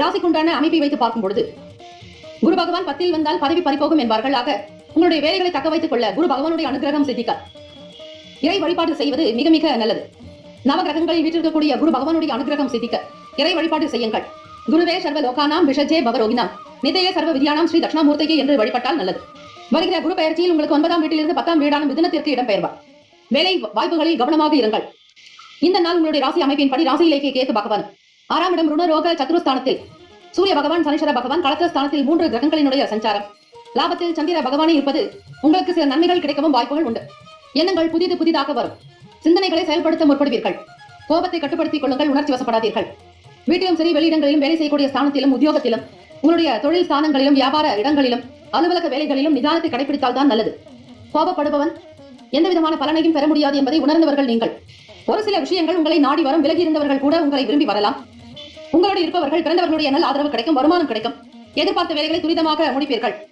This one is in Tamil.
ராசிக்குண்டான அமைப்பை வைத்து பார்க்கும் பொழுது குரு பகவான் பத்தில் வந்தால் பதவி பறிபோகும் என்பார்கள். ஆக உங்களுடைய வேலைகளை தக்க வைத்துக் கொள்ள குரு பகவானுடைய அனுகிரகம் சித்திக்க இறை வழிபாடு செய்வது மிக மிக நல்லது. நவகிரகங்களில் வீற்றிருக்கக்கூடிய குரு பகவானுடைய அனுகிரகம் சித்திக்க இறை வழிபாடு செய்யுங்கள். குருவே சர்வ லோகானாம் விஷஜே பவரோகினாம் நிதையே சர்வ விதியானாம் ஸ்ரீ தட்சிணாமூர்த்திகே என்று வழிபட்டால் நல்லது. வருகிற குரு பெயர்ச்சியில் உங்களுக்கு ஒன்பதாம் வீட்டிலிருந்து பத்தாம் வீடான மிதுனத்திற்கு இடம்பெயர்வார். வேலை வாய்ப்புகளில் கவனமாக இருங்கள். இந்த நாள் உங்களுடைய ராசி அமைப்பின்படி ராசியிலேயே கேத்து பகவான். ஆறாம் இடம் ருணரோக சத்ருஸ்தானத்தில். சூரிய பகவான் சனீஸ்வர பகவான் கலத்திர ஸ்தானத்தில் மூன்று கிரகங்களினுடைய சஞ்சாரம். லாபத்தில் சந்திர பகவானே இருப்பது உங்களுக்கு சில நன்மைகள் கிடைக்கவும் வாய்ப்புகள் உண்டு. எண்ணங்கள் புதிது புதிதாக வரும். சிந்தனைகளை செயல்படுத்த முற்படுவீர்கள். கோபத்தை கட்டுப்படுத்திக் கொள்ளுங்கள் உணர்ச்சி வசப்படாதீர்கள். வீட்டிலும் சரி வெளியிடங்களிலும் வேலை செய்யக்கூடிய ஸ்தானத்திலும் உத்தியோகத்திலும் உங்களுடைய தொழில் ஸ்தானங்களிலும் வியாபார இடங்களிலும் அலுவலக வேலைகளிலும் நிதானத்தை கடைபிடித்தால் தான் நல்லது. கோபப்படுபவன் எந்த விதமான பலனையும் பெற முடியாது என்பதை உணர்ந்தவர்கள் நீங்கள். ஒரு சில விஷயங்கள் உங்களை நாடி வரும் விலகி இருந்தவர்கள் கூட உங்களை விரும்பி வரலாம். உங்களோடு இருப்பவர்கள் பிறந்தவர்களுடைய நல்ல ஆதரவு கிடைக்கும் வருமானம் கிடைக்கும். எதிர்பார்த்த வேலைகளை துரிதமாக முடிப்பீர்கள்.